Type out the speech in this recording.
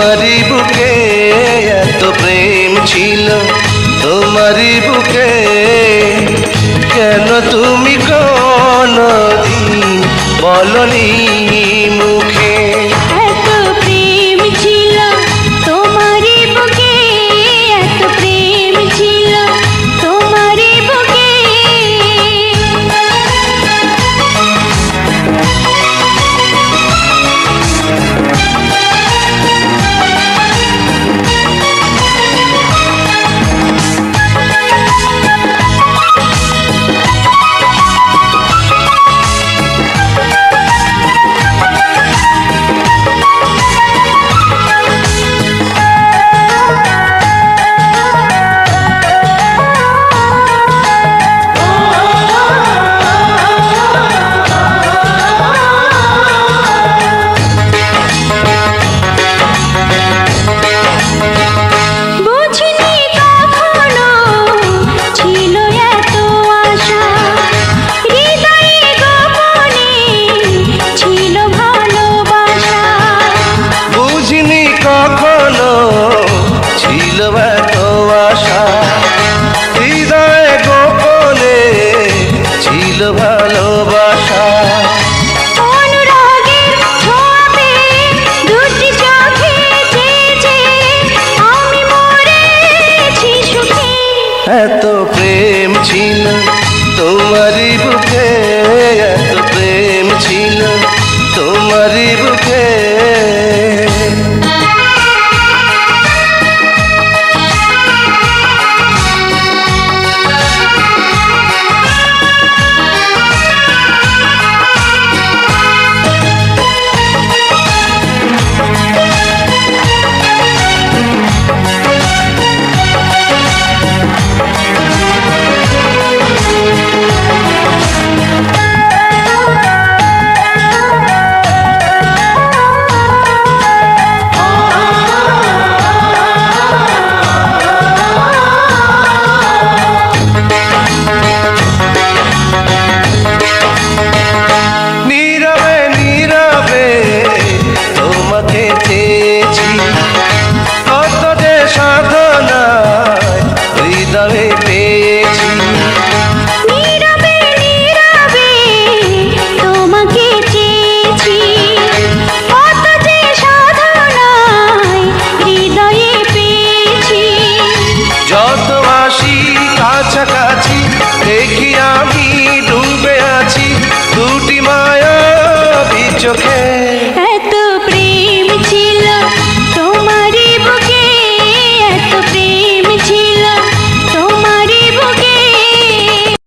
তোমারই বুকে এত প্রেম ছিল তোমারই বুকে ছিল এত গোপনে ছিল